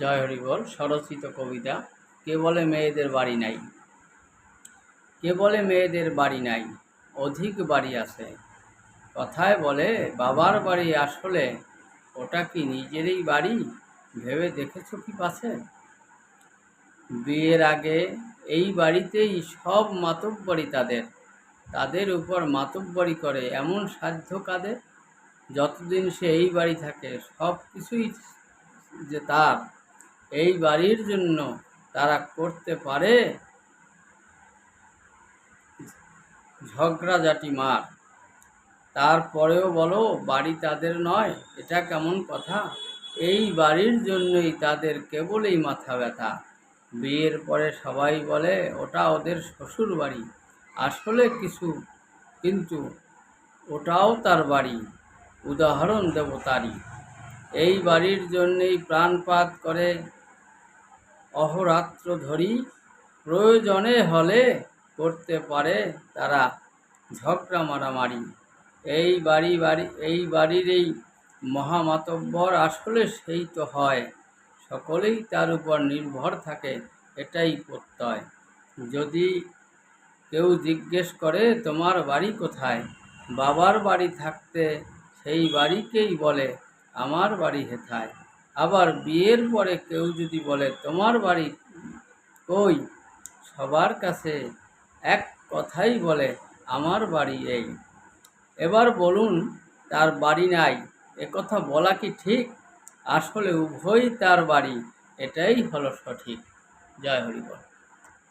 জয় হরিবল স্বরচিত কবিতা, কে বলে মেয়েদের বাড়ি নাই? কে বলে মেয়েদের বাড়ি নাই? অধিক বাড়ি আছে। কথায় বলে, বাবার বাড়ি আসলে ওটা কি নিজেরই বাড়ি? ভেবে দেখেছ কি পাশে বিয়ের আগে এই বাড়িতেই সব মাতব বাড়ি তাদের। তাদের উপর মাতব্বরি করে এমন সাধ্য কাদের? যতদিন সে এই বাড়ি থাকে সব কিছুই যে তার এই বাড়ির জন্য তারা করতে পারে? ঝগড়াঝাটি মার। তারপরেও বলো, বাড়ি তাদের নয়, এটা কেমন কথা? এই বাড়ির জন্যই তাদের কেবলই মাথা ব্যথা। বিয়ের পরে সবাই বলে, ওটা ওদের শ্বশুর বাড়ি। আসলে কিছু, কিন্তু ওটাও তার বাড়ি। উদাহরণ দেব তারই। এই বাড়ির জন্যেই প্রাণপাত করে অহরাত্র ধরি প্রয়োজনে হলে করতে পারে তারা ঝগড়া মারামারি। এই বাড়ি বাড়ি, এই বাড়ির এই মহামাতব্বর আসলে সেই তো হয়। সকলেই তার উপর নির্ভর থাকে, এটাই প্রত্যয়। যদি কেউ জিজ্ঞেস করে, তোমার বাড়ি কোথায়? বাবার বাড়ি থাকতে সেই বাড়িকেই বলে, আমার বাড়ি হেথায়। আবার বিয়ের পরে কেউ যদি বলে, তোমার বাড়ি কই? সবার কাছে এক কথাই বলে, আমার বাড়ি এই। এবার বলুন, তার বাড়ি নাই। কথা বলা কি ঠিক? আসলে উভয়ই তার বাড়ি। এটাই হলো সঠিক। জয় হরিবল।